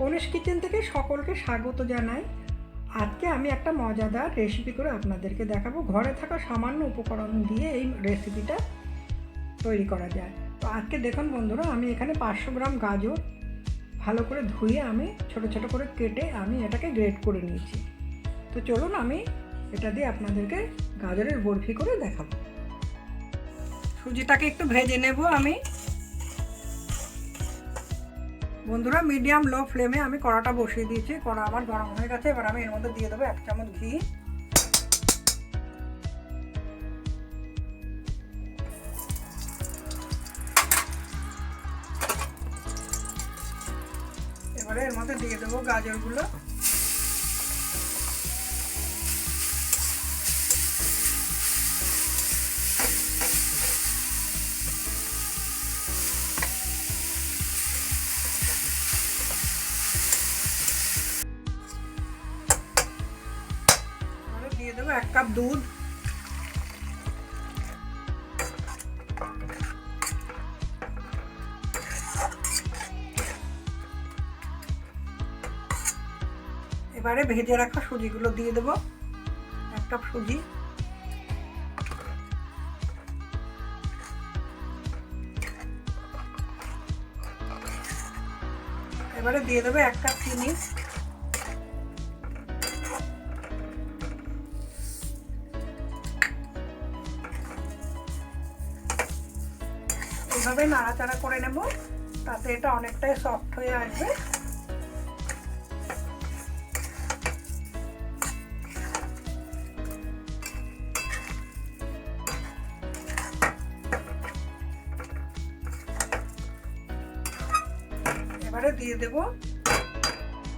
কনিষ kitchen থেকে সকলকে স্বাগত জানাই। আজকে আমি একটা মজাদার রেসিপি করে আপনাদেরকে দেখাবো। ঘরে থাকা সামান্য উপকরণ দিয়ে এই রেসিপিটা তৈরি করা যায়। তো আজকে দেখুন বন্ধুরা, আমি এখানে পাঁচশো গ্রাম গাজর ভালো করে ধুয়ে আমি ছোট ছোট করে কেটে আমি এটাকে গ্রেট করে নিয়েছি। তো চলুন আমি এটা দিয়ে আপনাদেরকে গাজরের বরফি করে দেখাবো। সুজিটাকে একটু ভেজে নেব আমি। বন্ধুরা মিডিয়াম লো ফ্লেমে আমি কড়াটা বসিয়ে দিয়েছি। কড়া আমার গরম হয়ে গেছে, এবার আমি এর মধ্যে দিয়ে দেবো এক চামচ ঘি। এবারে এর মধ্যে দিয়ে দেবো গাজরগুলো। দেবো এক কাপ দুধ। এবারে ভেজে রাখা সুজিগুলো দিয়ে দেবো। এক কাপ সুজি। এবারে দিয়ে দেবো এক কাপ চিনি। এইভাবে নাড়াচাড়া করে নেব, তাতে এটা অনেকটাই সফট হয়ে আসবে। এবারে দিয়ে দেব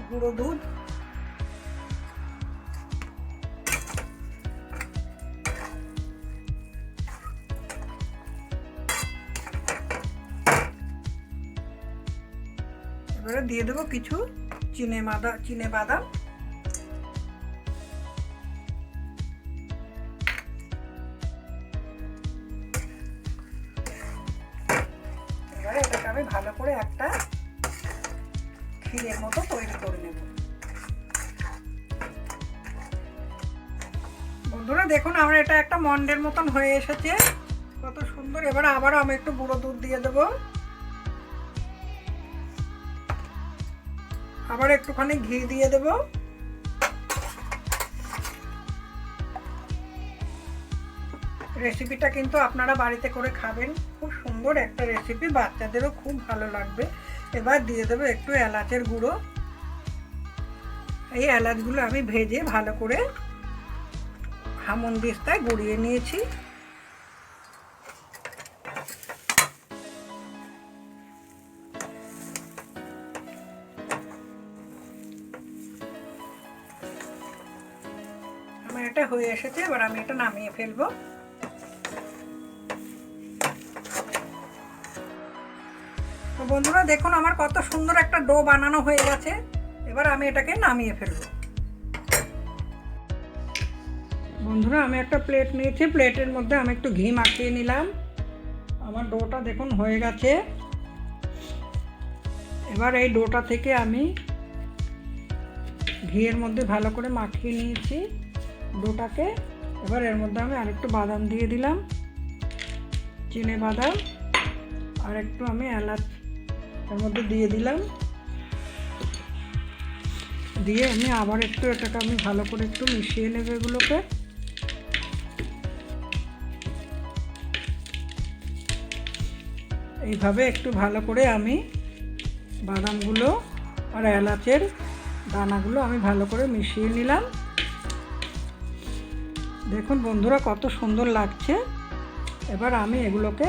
গুঁড়ো দুধ। এবারে দিয়ে দেবো কিছু চিনে বাদা চিনে বাদাম। এবারে এটাকে আমি ভালো করে একটা ক্ষীরের মতো তৈরি করে নেব। বন্ধুরা, দেখুন আমরা এটা একটা মন্ডের মতন হয়ে এসেছে। কত সুন্দর। এবার আবারও আমি একটু গুঁড়ো দুধ দিয়ে দেব। আবার একটুখানি ঘি দিয়ে দেব। রেসিপিটা কিন্তু আপনারা বাড়িতে করে খাবেন। খুব সুন্দর একটা রেসিপি বাচ্চাদেরও খুব ভালো লাগবে। এবার দিয়ে দেবো একটু এলাচের গুঁড়ো। এই এলাচগুলো আমি ভেজে ভালো করে হামন দিস্তায় গুঁড়িয়ে নিয়েছি। আমার হয়ে এসেছে, এবার আমি এটা নামিয়ে ফেলব। তো বন্ধুরা, দেখুন আমার কত সুন্দর একটা ডো বানানো হয়ে গেছে। এবার আমি এটাকে নামিয়ে ফেলব। বন্ধুরা, আমি একটা প্লেট নিয়েছি, প্লেটের মধ্যে আমি একটু ঘি মাখিয়ে নিলাম। আমার ডোটা দেখুন হয়ে গেছে। এবার এই ডোটা থেকে আমি ঘিয়ের মধ্যে ভালো করে মাখিয়ে নিয়েছি। ডোটাকে এবার এর মধ্যে আমি আরেকটু বাদাম দিয়ে দিলাম। চিনে বাদাম। আর একটু আমি এলাচ এর মধ্যে দিয়ে দিলাম। দিয়ে আমি আবার একটু এটাকে আমি ভালো করে একটু মিশিয়ে নেব এগুলোকে। এইভাবে একটু ভালো করে আমি বাদামগুলো আর এলাচের দানাগুলো আমি ভালো করে মিশিয়ে নিলাম। দেখুন বন্ধুরা কত সুন্দর লাগছে। এবার আমি এগুলোকে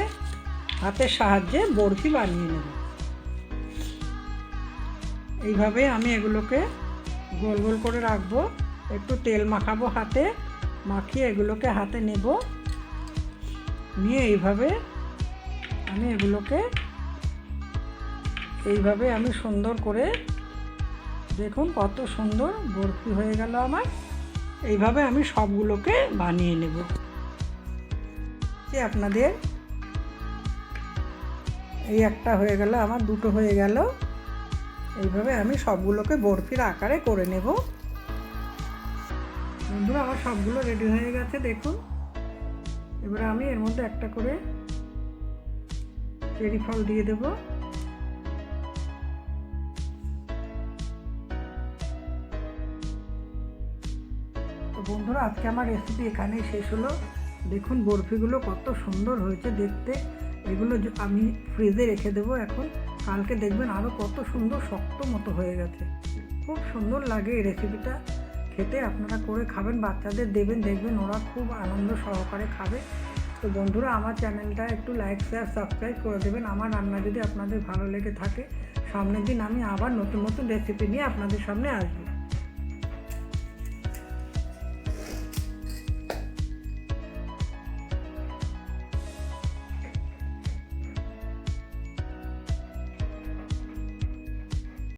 হাতের সাহায্যে বরফি বানিয়ে নেব। এইভাবে আমি এগুলোকে গোল গোল করে রাখব। একটু তেল মাখাবো হাতে, মাখিয়ে এগুলোকে হাতে নেব। নিয়ে এইভাবে আমি এগুলোকে এইভাবে আমি সুন্দর করে দেখুন কত সুন্দর বরফি হয়ে গেল আমার। এইভাবে আমি সবগুলোকে বানিয়ে নেব। আপনাদের, এই একটা হয়ে গেল, আমার দুটো হয়ে গেল। এইভাবে আমি সবগুলোকে বরফির আকারে করে নেব। বন্ধুরা, আমার সবগুলো রেডি হয়ে গেছে, দেখুন। এবারে আমি এর মধ্যে একটা করে চেরি ফল দিয়ে দেব। বন্ধুরা, আজকে আমার রেসিপি এখানেই শেষ হলো। দেখুন বরফিগুলো কত সুন্দর হয়েছে দেখতে। এগুলো আমি ফ্রিজে রেখে দেবো এখন। কালকে দেখবেন আরও কত সুন্দর শক্ত মতো হয়ে গেছে। খুব সুন্দর লাগে এই রেসিপিটা খেতে আপনারা করে খাবেন, বাচ্চাদের দেবেন, দেখবেন ওরা খুব আনন্দ সহকারে খাবে। তো বন্ধুরা, আমার চ্যানেলটা একটু লাইক শেয়ার সাবস্ক্রাইব করে দেবেন। আমার রান্না যদি আপনাদের ভালো লেগে থাকে, সামনের দিন আমি আবার নতুন নতুন রেসিপি নিয়ে আপনাদের সামনে আসব।